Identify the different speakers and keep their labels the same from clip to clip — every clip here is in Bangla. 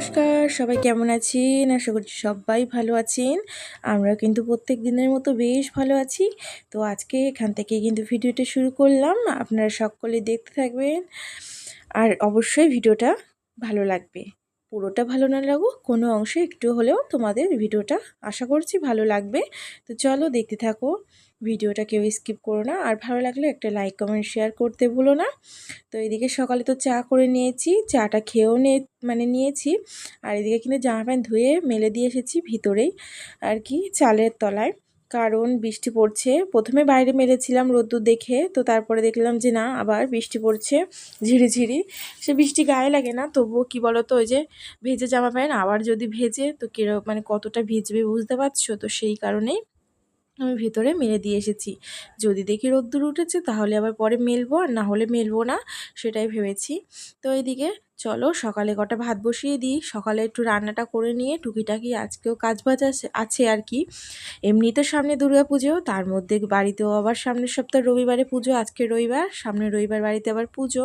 Speaker 1: নমস্কার, সবাই কেমন আছেন? আশা করছি সবাই ভালো আছেন। আমরা কিন্তু প্রত্যেক দিনের মতো বেশ ভালো আছি। তো আজকে এখান থেকে কিন্তু ভিডিওটা শুরু করলাম। আপনারা সকলে দেখতে থাকবেন। আর অবশ্যই ভিডিওটা ভালো লাগবে। পুরোটা ভালো না লাগুক, কোনো অংশে একটু হলেও তোমাদের ভিডিওটা আশা করছি ভালো লাগবে। তো চলো দেখতে থাকো। ভিডিওটা কেউ স্কিপ করো না। আর ভালো লাগলে একটা লাইক, কমেন্ট, শেয়ার করতে ভুলো না। তো এদিকে সকালে তো চা করে নিয়েছি, চাটা খেয়েও নিয়ে মানে নিয়েছি। আর এদিকে কিন্তু জামা প্যান্ট ধুয়ে মেলে দিয়ে এসেছি ভিতরেই আর কি, চালের তলায়। কারণ বৃষ্টি পড়ছে। প্রথমে বাইরে মেরেছিলাম রোদ্দুর দেখে, তো তারপরে দেখলাম যে না, আবার বৃষ্টি পড়ছে ঝিরিঝিরি। সে বৃষ্টি গায়ে লাগে না, তবুও কি বলো তো ওই যে ভেজে জামা প্যান্ট আবার যদি ভেজে, তো কীরকম মানে কতটা ভিজবে বুঝতে পারছ? তো সেই কারণেই আমি ভেতরে মেলে দিয়ে এসেছি। যদি দেখি রোদ্দুর উঠেছে, তাহলে আবার পরে মেলবো, আর না হলে মেলবো না, সেটাই ভেবেছি। তো এইদিকে চলো সকালে কটা ভাত বসিয়ে দিই। সকালে একটু রান্নাটা করে নিয়ে টুকিটাকি আজকেও কাজ বাজ আছে আর কি। এমনি তো সামনে দুর্গা পুজো তার মধ্যে বাড়িতেও আবার সামনের সপ্তাহ রবিবারে পুজো, আজকে রবিবার সামনে রবিবার বাড়িতে আবার পুজো।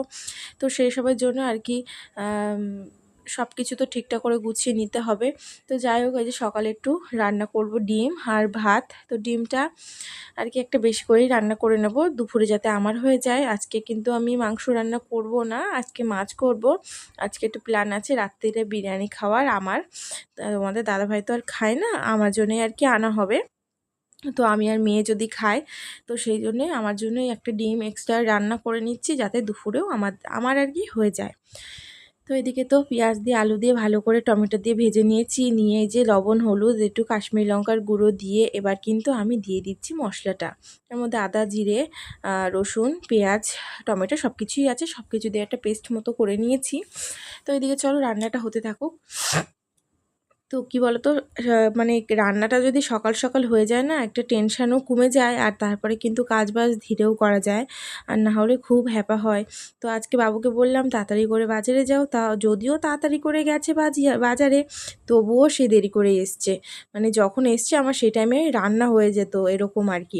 Speaker 1: তো সেই সবের জন্য আর কি সব কিছু তো ঠিকঠাক করে গুছিয়ে নিতে হবে। তো যাই হোক, এই যে সকালে একটু রান্না করব ডিম আর ভাত। তো ডিমটা আর কি একটা বেশি করেই রান্না করে নেব, দুপুরে যাতে আমার হয়ে যায়। আজকে কিন্তু আমি মাংস রান্না করব না, আজকে মাছ করব। আজকে একটু প্ল্যান আছে রাত্রিরে বিরিয়ানি খাওয়ার আমার। তোমাদের দাদাভাই তো আর খায় না, আমার জন্যই আর কি আনা হবে। তো আমি আর মেয়ে যদি খায়, তো সেই জন্যে আমার জন্যই একটা ডিম এক্সট্রা রান্না করে নিচ্ছি, যাতে দুপুরেও আমার আমার আর কি হয়ে যায়। তো এদিকে তো পেঁয়াজ দিয়ে আলু দিয়ে ভালো করে টমেটো দিয়ে ভেজে নিয়েছি। নিয়ে যে লবণ, হলুদ, একটু কাশ্মীর লঙ্কার গুঁড়ো দিয়ে এবার কিন্তু আমি দিয়ে দিচ্ছি মশলাটা। এর মধ্যে আদা, জিরে রসুন, পেঁয়াজ, টমেটো সব কিছুই আছে। সব কিছু দিয়ে একটা পেস্ট মতো করে নিয়েছি। তো এদিকে চলো রান্নাটা হতে থাকুক। তো কী বলতো মানে রান্নাটা যদি সকাল সকাল হয়ে যায় না, একটা টেনশানও কমে যায় আর তারপরে কিন্তু কাজ বাজ ধীরেও করা যায় আর না হলে খুব হ্যাপা হয়। তো আজকে বাবুকে বললাম, তাড়াতাড়ি করে বাজারে যাও। তা যদিও তাড়াতাড়ি করে গেছে বাজারে, তবুও সে দেরি করে এসছে। মানে যখন এসছে আমার সেই টাইমে রান্না হয়ে যেত এরকম আর কি।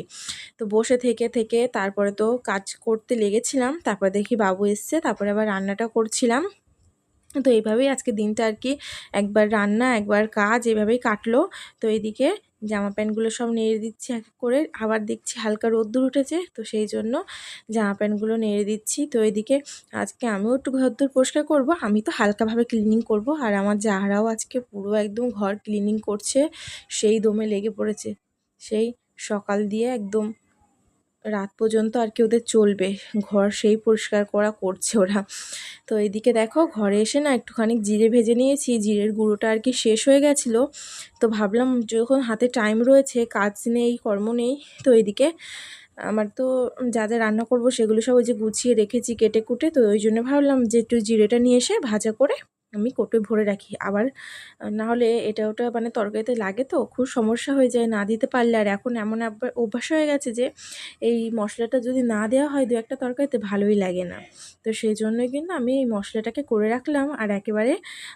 Speaker 1: তো বসে থেকে থেকে তারপরে তো কাজ করতে লেগেছিলাম, তারপরে দেখি বাবু এসছে, তারপরে আবার রান্নাটা করছিলাম। তো এইভাবেই আজকে দিনটা আর কি একবার রান্না, একবার কাজ এভাবেই কাটলো। তো এইদিকে জামা প্যান্টগুলো সব নেড়ে দিচ্ছি এক করে। আবার দেখছি হালকা রোদ্দুর উঠেছে, তো সেই জন্য জামা প্যান্টগুলো নেড়ে দিচ্ছি। তো এদিকে আজকে আমিও একটু ঘরদুর পরিষ্কার করব, আমি তো হালকাভাবে ক্লিনিং করব আর আমার যাহারাও আজকে পুরো একদম ঘর ক্লিনিং করছে, সেই দমে লেগে পড়েছে। সেই সকাল দিয়ে একদম রাত পর্যন্ত আর কি ওদের চলবে। ঘর সেই পরিষ্কার করা করছে ওরা। তো এদিকে দেখো, ঘরে এসে না একটুখানি জিরে ভেজে নিয়েছি। জিরের গুঁড়োটা আর কি শেষ হয়ে গেছিল। তো ভাবলাম যখন হাতে টাইম রয়েছে, কাজ নেই, কর্ম নেই, তো এদিকে আমার তো যা যা রান্না করব সেগুলো সব ওই যে গুছিয়ে রেখেছি কেটে কুটে। তো ওই জন্য ভাবলাম যে একটু জিরেটা নিয়ে এসে ভাজা করে আমি কোটোয় ভরে রাখি। আবার না হলে এটা ওটা মানে তরকারিতে লাগে তো, খুব সমস্যা হয়ে যায় না দিতে পারলে। আর এখন এমন অভ্যাস হয়ে গেছে যে, এই মশলাটা যদি না দেওয়া হয় দু একটা তরকারিতে ভালোই লাগে না। তো সেই জন্যই কিন্তু আমি এই মশলাটাকে করে রাখলাম। আর একেবারে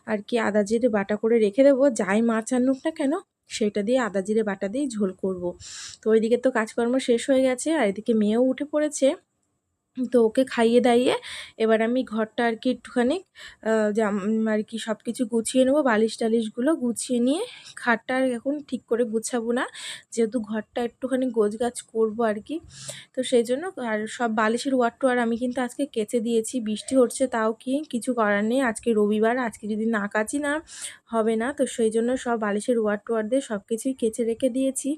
Speaker 1: আর কি আদা জিরে বাটা করে রেখে দেবো। যাই মাছ আনুক না কেন, সেটা দিয়ে আদা জিরে বাটা দিয়েই ঝোল করব। তো ওইদিকে তো কাজকর্ম শেষ হয়ে গেছে। আর এদিকে মেয়েও উঠে পড়েছে। তো ওকে খাইয়ে দাইয়ে এবার আমি ঘরটা আর কি একটুখানি আর কি সব কিছু গুছিয়ে নেব, বালিশ টালিশগুলো গুছিয়ে নিয়ে খাটটা এখন ঠিক করে গুছাবো না, যেহেতু ঘরটা একটুখানি গোছ গাছ করব আর কি। তো সেই জন্য আর সব বালিশের ওয়ার আর আমি কিন্তু আজকে কেচে দিয়েছি, বৃষ্টি হচ্ছে তাও কি কিছু করার নেই, আজকে রবিবার, আজকে যদি না কাচি না হবে না, তো সেই জন্য সব বালিশের ওয়ার টোয়ার দিয়ে সব কিছুই কেচে রেখে দিয়েছি।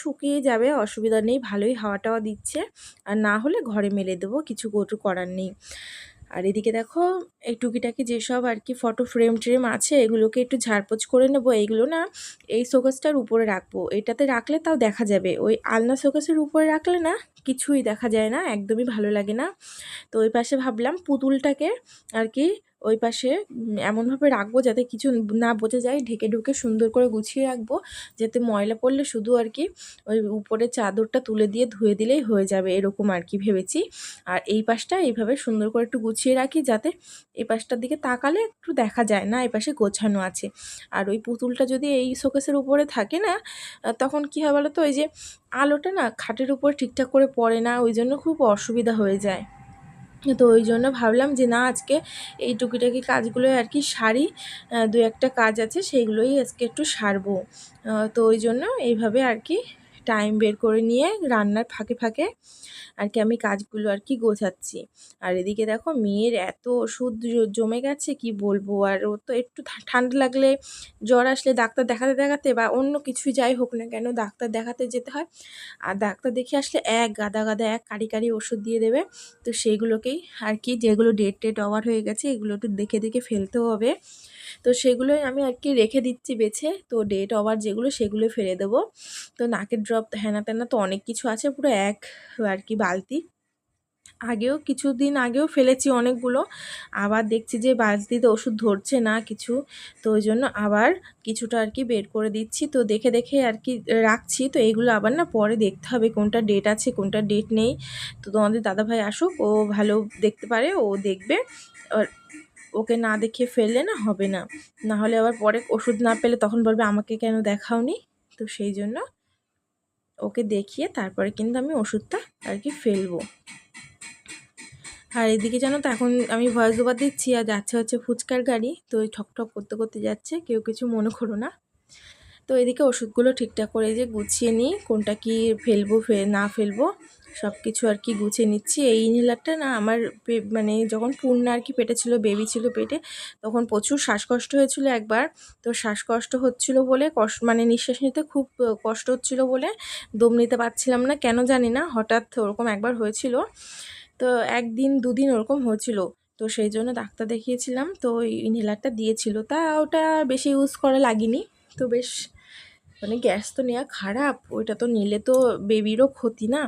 Speaker 1: শুকিয়ে যাবে, অসুবিধা নেই, ভালোই হাওয়া টাওয়া দিচ্ছে, আর না হলে ঘরে মেলে দেবো। কিছু গোটু করার নেই। আর এদিকে দেখো, এই টুকিটাকি যেসব আর কি ফটো ফ্রেম ট্রেম আছে, এগুলোকে একটু ঝাড়পোছ করে নেব। এইগুলো না এই শোকেসটার উপরে রাখব। এটাতে রাখলে তাও দেখা যাবে। ওই আলনা শোকেসের উপরে রাখলে না কিছুই দেখা যায় না, একদমই ভালো লাগে না। তো ওই পাশে ভাবলাম পুতুলটাকে আর কি ওই পাশে এমনভাবে রাখব যাতে কিছু না বোঝা যায়। ঢেকে ঢুকে সুন্দর করে গুছিয়ে রাখব, যাতে ময়লা পড়লে শুধু আর কি ওই উপরে চাদরটা তুলে দিয়ে ধুয়ে দিলেই হয়ে যাবে, এরকম আর কি ভেবেছি। আর এই পাশটা এইভাবে সুন্দর করে একটু গুছিয়ে রাখি যাতে এই পাশটার দিকে তাকালে একটু দেখা যায় না, এই পাশে গোছানো আছে। আর ওই পুতুলটা যদি এই শোকেসের উপরে থাকে না তখন কী হয় বলো তো ওই যে আলোটা না খাটের উপর ঠিকঠাক করে পড়ে না, ওই জন্য খুব অসুবিধা হয়ে যায়। তো ওই জন্য ভাবলাম যে না, আজকে এই টুকিটাকি কাজগুলো আর কি সারি। দু একটা কাজ আছে, সেইগুলোই আজকে একটু সারবো। তো ওই জন্য এইভাবে আর কি টাইম বের করে নিয়ে রান্নার ফাঁকে ফাঁকে আর কি আমি কাজগুলো আর কি গোছাচ্ছি। আর এদিকে দেখো মেয়ের এত ওষুধ জমে গেছে, কি বলব? আর ও তো একটু ঠান্ডা লাগলে জ্বর আসলে ডাক্তার দেখাতে দেখাতে বা অন্য কিছুই যাই হোক না কেন ডাক্তার দেখাতে যেতে হয়। আর ডাক্তার দেখে আসলে এক গাদা গাদা, এক কারি কারি ওষুধ দিয়ে দেবে। তো সেইগুলোকেই আর কি যেগুলো ডেট টেট ওভার হয়ে গেছে, এগুলো একটু দেখে দেখে ফেলতে হবে। তো সেগুলোই আমি আর কি রেখে দিচ্ছি বেছে। তো ডেট ওভার যেগুলো সেগুলো ফেলে দেবো। তো নাকের ড্রপ হ্যানা ত্যানা তো অনেক কিছু আছে, পুরো এক আর কি বালতি। আগেও কিছুদিন আগেও ফেলেছি অনেকগুলো, আবার দেখছি যে বালতিতে ওষুধ ধরছে না কিছু, তো ওই জন্য আবার কিছুটা আর কি বের করে দিচ্ছি। তো দেখে দেখে আর কি রাখছি, তো এগুলো আবার না পরে দেখতে হবে কোনটা ডেট আছে, কোনটা ডেট নেই। তো তোমাদের দাদাভাই আসুক, ও ভালো দেখতে পারে, ও দেখবে। আর ওকে না দেখে ফেললে না হবে না। না হলে আবার পরে ওষুধ না পেলে তখন বলবে আমাকে কেন দেখাওনি, তো সেই জন্য ওকে দেখিয়ে তারপরে কিন্তু আমি ওষুধটা আর কি ফেলব। আর এদিকে জানো তো এখন আমি ভয়েস ওভার দিচ্ছি আর যাচ্ছে হচ্ছে ফুচকার গাড়ি, তো ওই ঠকঠক ঠক করতে করতে যাচ্ছে, কেউ কিছু মনে করো না। তো এদিকে ওষুধগুলো ঠিকঠাক করে যে গুছিয়ে নিই, কোনটা কি ফেলব না ফেলব। সব কিছু আর কি গুছিয়ে নিচ্ছি। এই ইনহেলারটা না আমার মানে যখন পূর্ণা আর কি পেটে ছিল, বেবি ছিল পেটে, তখন প্রচুর শ্বাসকষ্ট হয়েছিল একবার। তো শ্বাসকষ্ট হচ্ছিল বলে কষ্ট মানে নিঃশ্বাস নিতে খুব কষ্ট হচ্ছিল বলে দম নিতে পারছিলাম না, কেন জানি না, হঠাৎ ওরকম একবার হয়েছিল। তো একদিন, দুদিন ওরকম হয়েছিল। তো সেই জন্য ডাক্তার দেখিয়েছিলাম, তো ওই ইনহেলারটা দিয়েছিল। তা ওটা বেশি ইউজ করা লাগেনি। তো বেশ মানে গ্যাস তো নেওয়া খারাপ, ওইটা তো নিলে তো বেবিরও ক্ষতি না।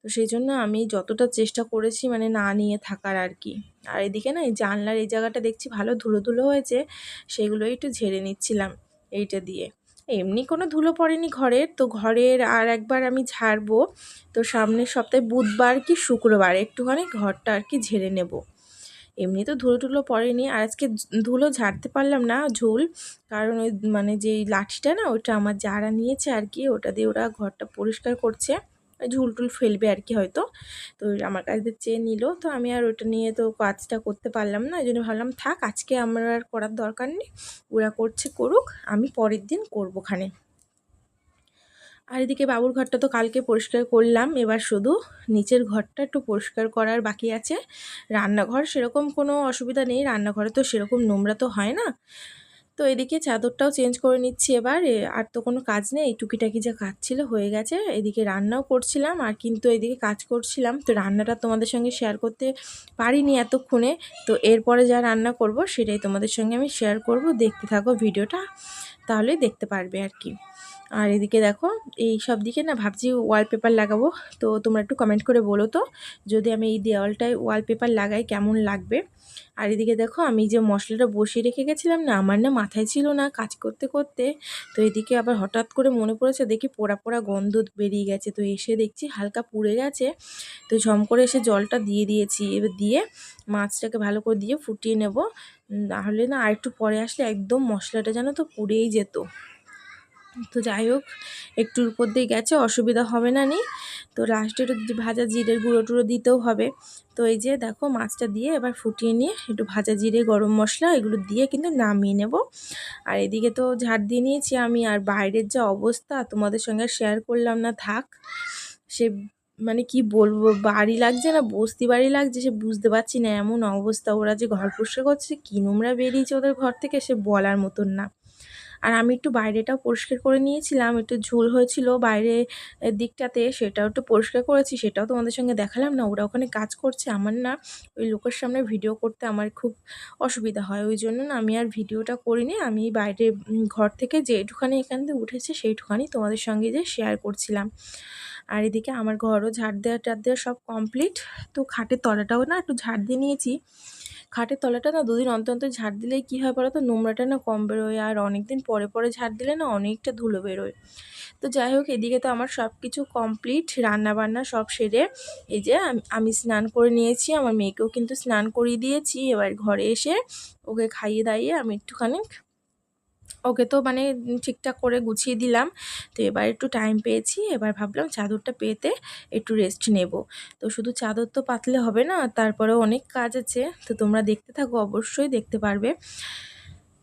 Speaker 1: তো সেই জন্য আমি যতটা চেষ্টা করেছি মানে না নিয়ে থাকার আর কি। আর এদিকে না এই জানলার এই জায়গাটা দেখছি ভালো ধুলো ধুলো হয়েছে, সেগুলোই একটু ঝেড়ে নিচ্ছিলাম এইটা দিয়ে। এমনি কোনো ধুলো পড়েনি ঘরের, তো ঘরের আর একবার আমি ঝাড়বো, তো সামনের সপ্তাহে বুধবার কি শুক্রবার একটুখানি ঘরটা আর কি ঝেড়ে নেব। এমনি তো ধুলো টুলো পড়েনি। আর আজকে ধুলো ঝাড়তে পারলাম না, ঝুল। কারণ ওই মানে যেই লাঠিটা না ওটা আমার যারা নিয়েছে আর কি, ওটা দিয়ে ওরা ঘরটা পরিষ্কার করছে। ঝুল টুল ফেলবে আর কি হয়তো। তো আমার কাছে চেয়ে নিল। তো আমি আর ওটা নিয়ে তো কাজটা করতে পারলাম না ওই জন্য ভাবলাম থাক, আজকে আমার আর করার দরকার নেই। ওরা করছে করুক, আমি পরের দিন করব খানে। আর এদিকে বাবুর ঘরটা তো কালকে পরিষ্কার করলাম, এবার শুধু নিচের ঘরটা একটু পরিষ্কার করার বাকি আছে। রান্নাঘর সেরকম কোনো অসুবিধা নেই, রান্নাঘরে তো সেরকম নোংরা তো হয় না। তো এদিকে চাদরটাও চেঞ্জ করে নিচ্ছি এবার আর তো কোনো কাজ নেই, টুকিটাকি যা কাজ ছিল হয়ে গেছে। এদিকে রান্নাও করছিলাম আর কিন্তু এদিকে কাজ করছিলাম, তো রান্নাটা তোমাদের সঙ্গে শেয়ার করতে পারিনি এতক্ষণে। তো এরপরে যা রান্না করব সেটাই তোমাদের সঙ্গে আমি শেয়ার করব, দেখতে থাকো ভিডিওটা তাহলেই দেখতে পারবে আর কি। আর এদিকে দেখো, এই সব দিকে না ভাবছি ওয়ালপেপার লাগাবো। তো তোমরা একটু কমেন্ট করে বলো তো, যদি আমি এই দেওয়ালটায় ওয়ালপেপার লাগাই কেমন লাগবে? আর এদিকে দেখো, আমি যে মশলাটা বসিয়ে রেখে গেছিলাম না, আমার না মাথায় ছিল না কাজ করতে করতে। তো এদিকে আবার হঠাৎ করে মনে পড়েছে, দেখি পোড়া পোড়া গন্ধ বেরিয়ে গেছে। তো এসে দেখছি হালকা পুড়ে গেছে। তো ঝম করে এসে জলটা দিয়ে দিয়েছি। এবার দিয়ে মাছটাকে ভালো করে দিয়ে ফুটিয়ে নেব। তাহলে না আর একটু পরে আসলে একদম মশলাটা যেন তো পুড়েই যেত। তো যাই হোক একটুর উপর দিয়ে গেছে, অসুবিধা হবে না নি। তো লাস্টে একটু ভাজা জিরের গুঁড়ো টুড়ো দিতেও হবে। তো এই যে দেখো, মাছটা দিয়ে এবার ফুটিয়ে নিয়ে একটু ভাজা জিরে, গরম মশলা এগুলো দিয়ে কিন্তু নামিয়ে নেব। আর এদিকে তো ঝাড় দিয়ে নিয়েছি আমি, আর বাইরের যা অবস্থা তোমাদের সঙ্গে শেয়ার করলাম না, থাক। সে মানে কি বলব, বাড়ি লাগছে না, বস্তি বাড়ি লাগছে, সে বুঝতে পারছি না, এমন অবস্থা। ওরা যে ঘর পরিষ্কার করছে কি নোংরা বেরিয়েছে ওদের ঘর থেকে, সে বলার মতন না। আর আমি একটু বাইরেটাও পরিষ্কার করে নিয়েছিলাম, একটু ঝোল হয়েছিল বাইরে দিকটাতে, সেটাও একটু পরিষ্কার করেছি, সেটাও তোমাদের সঙ্গে দেখালাম না, ওরা ওখানে কাজ করছে, আমার না ওই লোকের সামনে ভিডিও করতে আমার খুব অসুবিধা হয়, ওই জন্য না আমি আর ভিডিওটা করিনি, আমি বাইরে ঘর থেকে যেটুখানি এখান থেকে উঠেছে, সেইটুখানি তোমাদের সঙ্গে যে শেয়ার করছিলাম। আর এদিকে আমার ঘরও ঝাড় দেওয়া টাড় দেওয়া সব কমপ্লিট তো খাটের তলাটাও না একটু ঝাড় দিয়ে নিয়েছি। খাটের তলাটা না দুদিন অন্তর অন্তর ঝাড় দিলেই কী হয় বলো তো নোংরাটা না কম বেরোয় আর অনেক দিন পরে পরে ঝাড় দিলে না অনেকটা ধুলো বেরোয়। তো যাই হোক, এদিকে তো আমার সব কিছু কমপ্লিট রান্না বান্না সব সেরে এই যে আমি স্নান করে নিয়েছি, আমার মেয়েকেও কিন্তু স্নান করিয়ে দিয়েছি। এবার ঘরে এসে ওকে খাইয়ে দাইয়ে আমি একটুখানি ওকে তো মানে ঠিকঠাক করে গুছিয়ে দিলাম। তো এবার একটু টাইম পেয়েছি, এবার ভাবলাম চাদরটা পেতে একটু রেস্ট নেব। তো শুধু চাদর তো পাতলে হবে না, তারপরেও অনেক কাজ আছে। তো তোমরা দেখতে থাকো, অবশ্যই দেখতে পারবে।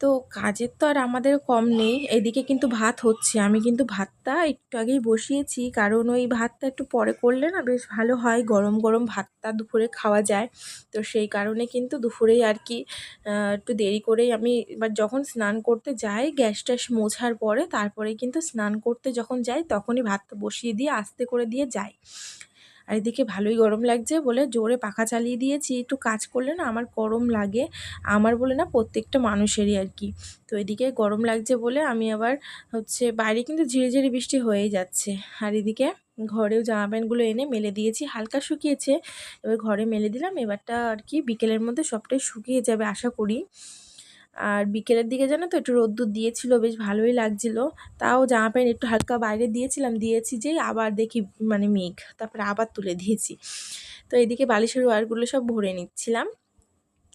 Speaker 1: তো কাজের তো আর আমাদের কম নেই। এদিকে কিন্তু ভাত হচ্ছে। আমি কিন্তু ভাতটা একটু আগেই বসিয়েছি। কারণ ওই ভাতটা একটু পরে করলে না বেশ ভালো হয়। গরম গরম ভাতটা দুপুরে খাওয়া যায়। তো সেই কারণে কিন্তু দুপুরেই আর কি একটু দেরি করেই আমি এবার যখন স্নান করতে যাই, গ্যাস ট্যাস মোছার পরে তারপরে কিন্তু স্নান করতে যখন যাই, তখনই ভাতটা বসিয়ে দিয়ে আস্তে করে দিয়ে যাই। আর এদিকে ভালোই গরম লাগছে বলে জোরে পাখা চালিয়ে দিয়েছি। একটু কাজ করলে না আমার গরম লাগে। আমার বলে না প্রত্যেকটা মানুষেরই আর কি। তো এদিকে গরম লাগছে বলে আমি আবার হচ্ছে বাইরে কিন্তু ঝিরে ঝিরে বৃষ্টি হয়েই যাচ্ছে। আর এদিকে ঘরেও জামা প্যান্টগুলো এনে মেলে দিয়েছি। হালকা শুকিয়েছে। এবার ঘরে মেলে দিলাম। এবারটা আর কি বিকেলের মধ্যে সবটাই শুকিয়ে যাবে আশা করি। আর বিকেলের দিকে জানো তো একটু রোদ্দুর দিয়েছিল, বেশ ভালোই লাগছিল। তাও জামা প্যান্ট একটু হালকা বাইরে দিয়েছিলাম, দিয়েছি যেই আবার দেখি মানে মেঘ, তারপরে আবার তুলে দিয়েছি। তো এদিকে বালিশের ওয়ারগুলো সব ভরে নিচ্ছিলাম।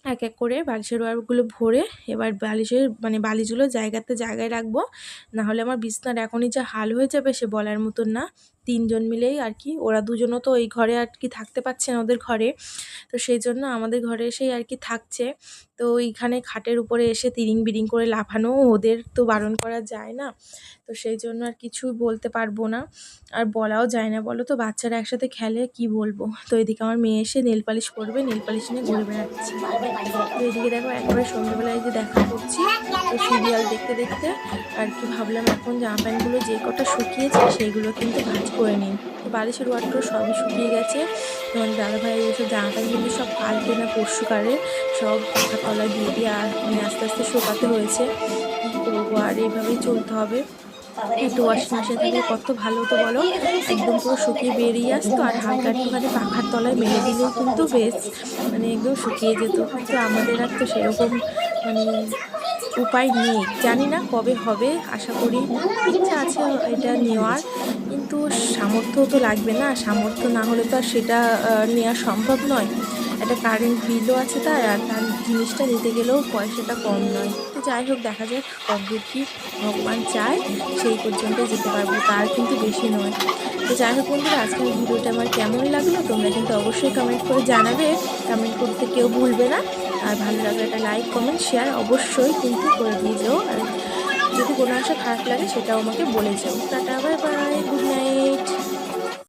Speaker 1: এক এক করে বালিশের ওয়ারগুলো ভরে এবার বালিশের মানে বালিশগুলো জায়গাতে জায়গায় রাখব। নাহলে আমার বিছনার এখনই যা হাল হয়ে যাবে সে বলার মতন না। তিনজন মিলেই আর কি। ওরা দুজনও তো ওই ঘরে আর কি থাকতে পারছে না ওদের ঘরে। তো সেই জন্য আমাদের ঘরে এসেই আর কি থাকছে। তো এইখানে খাটের উপরে এসে তিরিং বিরিং করে লাফানো ওদের তো বারণ করা যায় না। তো সেই জন্য আর কিছু বলতে পারব না। আর বলাও যায় না বলো তো, বাচ্চারা একসাথে খেলে কি বলব? তো এদিকে আমার মেয়ে এসে নেল পালিশ করবে, নেল পালিশ নিয়ে ঘুরে বেড়াচ্ছে। তো এদিকে দেখো একবারে সন্ধ্যেবেলায় যে দেখা করছি। তো সিরিয়াল দেখতে দেখতে আর কি ভাবলাম এখন জামা প্যান্টগুলো যে কটা শুকিয়েছে সেইগুলো কিন্তু ভাজ। করে নিই বালিশের ওয়াটগুলো সবই শুকিয়ে গেছে। তোমার দাদাভাই এসব জামা প্যান্টগুলো সব কালকে না, পরশু কালে সব পাখা তলায় দিয়ে দিয়ে আর আস্তে আস্তে শুকাতে হয়েছে। করব আর এইভাবেই চলতে হবে। একটু ওয়াশিং মেশিন থাকলে কত ভালো তো বলো, একদম পুরো শুকিয়ে বেরিয়ে আসতো আর হালকা একটুখানি পাখার তলায় মেলে দিলেও কিন্তু বেশ মানে একদম শুকিয়ে যেত। কিন্তু আমাদের আর তো সেরকম মানে উপায় নেই। জানি না কবে হবে, আশা করি ইচ্ছা আছে এটা নেওয়ার, কিন্তু সামর্থ্য তো লাগবে না। সামর্থ্য না হলে তো আর সেটা নেওয়া সম্ভব নয়। একটা কারেন্ট বিলও আছে তার, আর তার জিনিসটা নিতে গেলেও পয়সাটা কম নয়। তো যাই হোক, দেখা যাক কবে কি ভগবান চায়, সেই পর্যন্ত যেতে পারব, তার কিন্তু বেশি নয়। তো যাই হোক বন্ধুরা, আজকের ভিডিওটা আমার কেমন লাগল, তোমরা কিন্তু অবশ্যই কমেন্ট করে জানাবে। কমেন্ট করতে কেউ ভুলবে না। আর ভালো লাগলে একটা লাইক কমেন্ট শেয়ার অবশ্যই কিন্তু করে দিয়ে যাও। আর যদি কোনো অংশ খারাপ লাগে সেটাও আমাকে বলে যাও। Tata bye bye